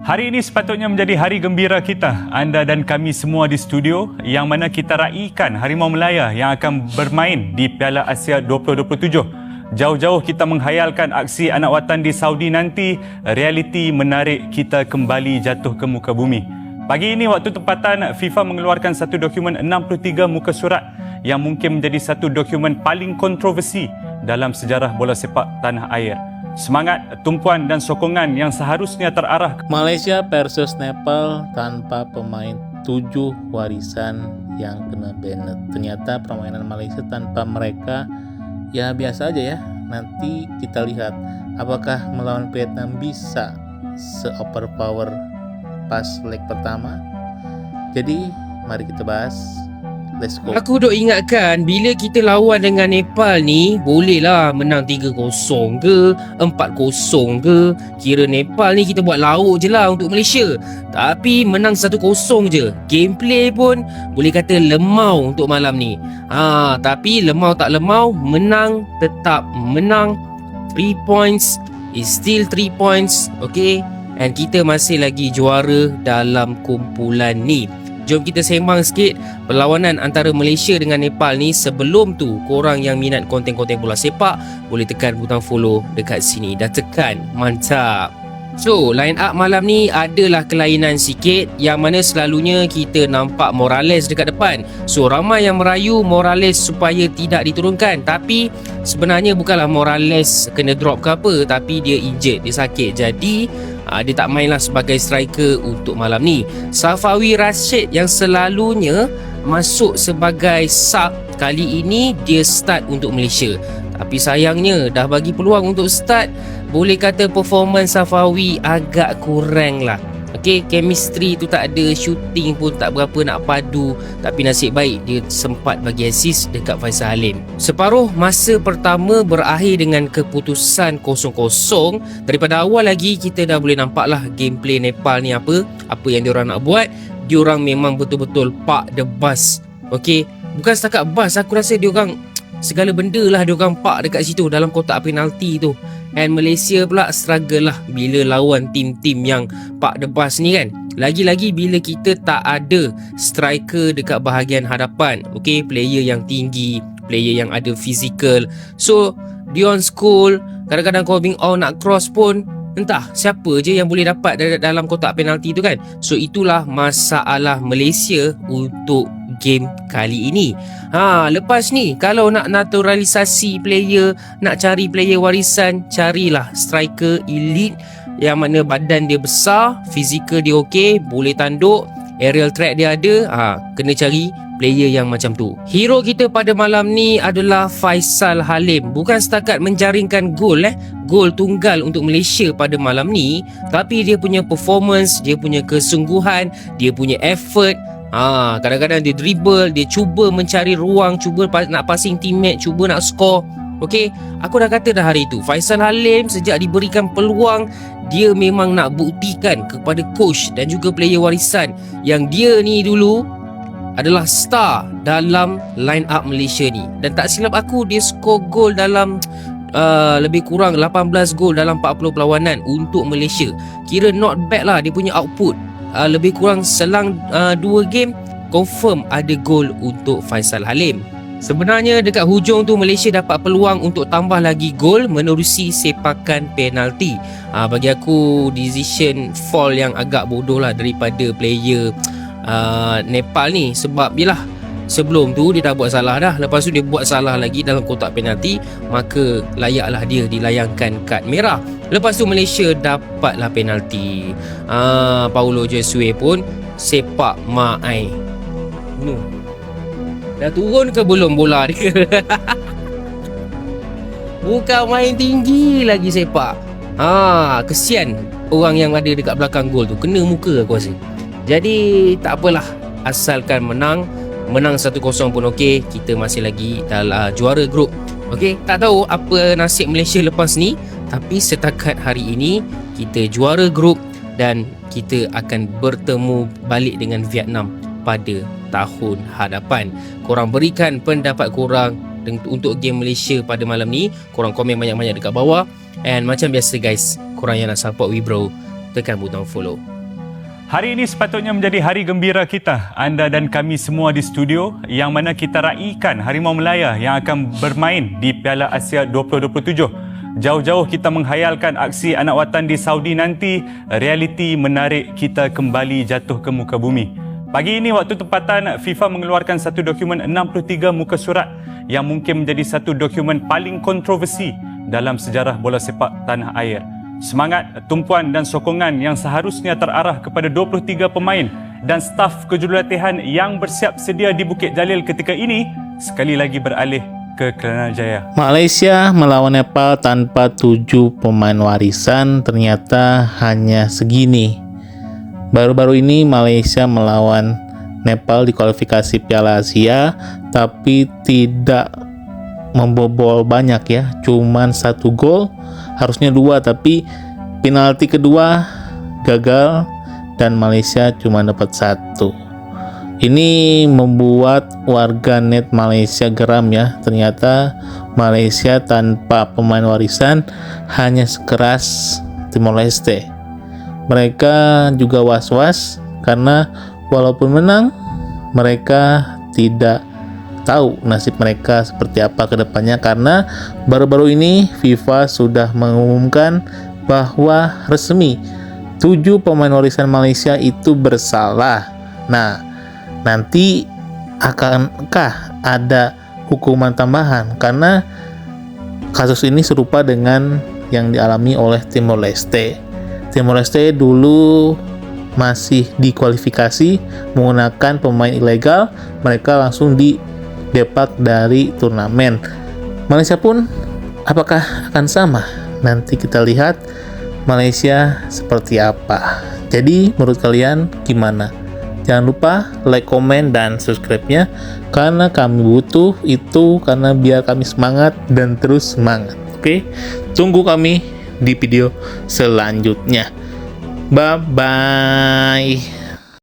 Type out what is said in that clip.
Hari ini sepatutnya menjadi hari gembira kita, anda dan kami semua di studio yang mana kita raikan Harimau Melaya yang akan bermain di Piala Asia 2027. Jauh-jauh kita menghayalkan aksi anak watan di Saudi nanti, realiti menarik kita kembali jatuh ke muka bumi. Pagi ini waktu tempatan FIFA mengeluarkan satu dokumen 63 muka surat yang mungkin menjadi satu dokumen paling kontroversi dalam sejarah bola sepak tanah air semangat, tumpuan dan sokongan yang seharusnya terarah Malaysia versus Nepal tanpa pemain tujuh warisan yang kena banned. Ternyata permainan Malaysia tanpa mereka ya biasa aja ya. Nanti kita lihat apakah melawan Vietnam bisa se-overpower pas leg pertama. Jadi mari kita bahas Let's go. Aku duk ingatkan bila kita lawan dengan Nepal ni bolehlah menang 3-0 ke 4-0 ke. Kira Nepal ni kita buat lauk je lah untuk Malaysia. Tapi menang 1-0 je. Gameplay pun boleh kata lemau untuk malam ni. Ha, tapi lemau tak lemau menang tetap menang. 3 points is still 3 points okay? And kita masih lagi juara dalam kumpulan ni Jom kita sembang sikit perlawanan antara Malaysia dengan Nepal ni sebelum tu korang yang minat konten-konten bola sepak boleh tekan butang follow dekat sini dah tekan mantap So, line up malam ni adalah kelainan sikit yang mana selalunya kita nampak Morales dekat depan. So, ramai yang merayu Morales supaya tidak diturunkan. Tapi, sebenarnya bukanlah Morales kena drop ke apa. Tapi dia injet, dia sakit. Jadi, uh, dia tak mainlah sebagai striker untuk malam ni. Safawi Rashid yang selalunya masuk sebagai sub kali ini dia start untuk Malaysia. Tapi sayangnya dah bagi peluang untuk start boleh kata performance Safawi agak kurang lah Okay, chemistry tu tak ada Shooting pun tak berapa nak padu. Tapi nasib baik dia sempat bagi assist dekat Faisal Halim. Separuh masa pertama berakhir dengan keputusan kosong-kosong. Daripada awal lagi kita dah boleh nampak lah Gameplay Nepal ni apa Apa yang diorang nak buat. Diorang memang betul-betul park the bus. Okay, bukan setakat bus Aku rasa diorang segala benda lah diorang park dekat situ Dalam kotak penalti tu. And Malaysia pula struggle lah bila lawan tim-tim yang Pak Debas ni kan. Lagi-lagi bila kita tak ada striker dekat bahagian hadapan Okay, player yang tinggi Player yang ada physical. So, Dion School Kadang-kadang kau bing oh nak cross pun Entah siapa je yang boleh dapat dalam kotak penalti tu kan? So itulah masalah Malaysia untuk game kali ini. Ha, Lepas ni kalau nak naturalisasi player Nak cari player warisan Carilah striker elite Yang mana badan dia besar Fizikal dia okey Boleh tanduk Aerial threat dia ada. Ha, Kena cari player yang macam tu. Hero kita pada malam ni adalah Faisal Halim. Bukan setakat menjaringkan gol eh, gol tunggal untuk Malaysia pada malam ni, tapi dia punya performance, dia punya kesungguhan, dia punya effort ha, kadang-kadang dia dribble, dia cuba mencari ruang, cuba nak passing teammate, cuba nak score. Okey, aku dah kata dah hari itu, Faisal Halim sejak diberikan peluang, dia memang nak buktikan kepada coach dan juga player warisan yang dia ni dulu adalah star dalam line up Malaysia ni. Dan tak silap aku dia skor gol dalam uh, lebih kurang 18 gol dalam 40 perlawanan untuk Malaysia. Kira not bad lah dia punya output. Uh, lebih kurang selang uh, 2 game confirm ada gol untuk Faisal Halim. Sebenarnya dekat hujung tu Malaysia dapat peluang untuk tambah lagi gol menerusi sepakan penalti. Ha, bagi aku decision fall yang agak bodoh lah daripada player uh, Nepal ni sebab yalah sebelum tu dia dah buat salah dah. Lepas tu dia buat salah lagi dalam kotak penalti maka layaklah dia dilayangkan kad merah. Lepas tu Malaysia dapatlah penalti. Uh, Paulo Jesue pun sepak mai nu dah turun ke belum bola dia? Bukan main tinggi lagi sepak. Ha, kesian orang yang ada dekat belakang gol tu. Kena muka aku rasa jadi tak apalah. Asalkan menang menang 1-0 pun okey. Kita masih lagi dalam uh, juara grup. Okey? Tak tahu apa nasib Malaysia lepas ni tapi setakat hari ini kita juara grup dan kita akan bertemu balik dengan Vietnam pada tahun hadapan. Korang berikan pendapat korang untuk game Malaysia pada malam ni. Korang komen banyak-banyak dekat bawah. And macam biasa guys korang yang nak support Wibro tekan butang follow. Hari ini sepatutnya menjadi hari gembira kita, anda dan kami semua di studio yang mana kita raikan Harimau Melaya yang akan bermain di Piala Asia 2027. Jauh-jauh kita menghayalkan aksi anak watan di Saudi nanti, realiti menarik kita kembali jatuh ke muka bumi. Pagi ini waktu tempatan FIFA mengeluarkan satu dokumen 63 muka surat yang mungkin menjadi satu dokumen paling kontroversi dalam sejarah bola sepak tanah air. Semangat, tumpuan dan sokongan yang seharusnya terarah kepada 23 pemain dan staf kejurulatihan yang bersiap sedia di Bukit Jalil ketika ini sekali lagi beralih ke Kelana Jaya. Malaysia melawan Nepal tanpa tujuh pemain warisan ternyata hanya segini. Baru-baru ini Malaysia melawan Nepal di kualifikasi Piala Asia tapi tidak membobol banyak ya cuman satu gol harusnya dua tapi penalti kedua gagal dan Malaysia cuma dapat satu. Ini membuat warga net Malaysia geram ya. Ternyata Malaysia tanpa pemain warisan hanya sekeras Timor Leste. Mereka juga was-was karena walaupun menang mereka tidak tahu nasib mereka seperti apa ke depannya karena baru-baru ini FIFA sudah mengumumkan bahwa resmi tujuh pemain warisan Malaysia itu bersalah. Nah, nanti akankah ada hukuman tambahan karena kasus ini serupa dengan yang dialami oleh Timor Leste. Timor Leste dulu masih dikualifikasi menggunakan pemain ilegal, mereka langsung di depak dari turnamen. Malaysia pun apakah akan sama? Nanti kita lihat Malaysia seperti apa. Jadi menurut kalian gimana? Jangan lupa like, komen, dan subscribe-nya karena kami butuh itu karena biar kami semangat dan terus semangat. Oke, tunggu kami di video selanjutnya. Bye bye.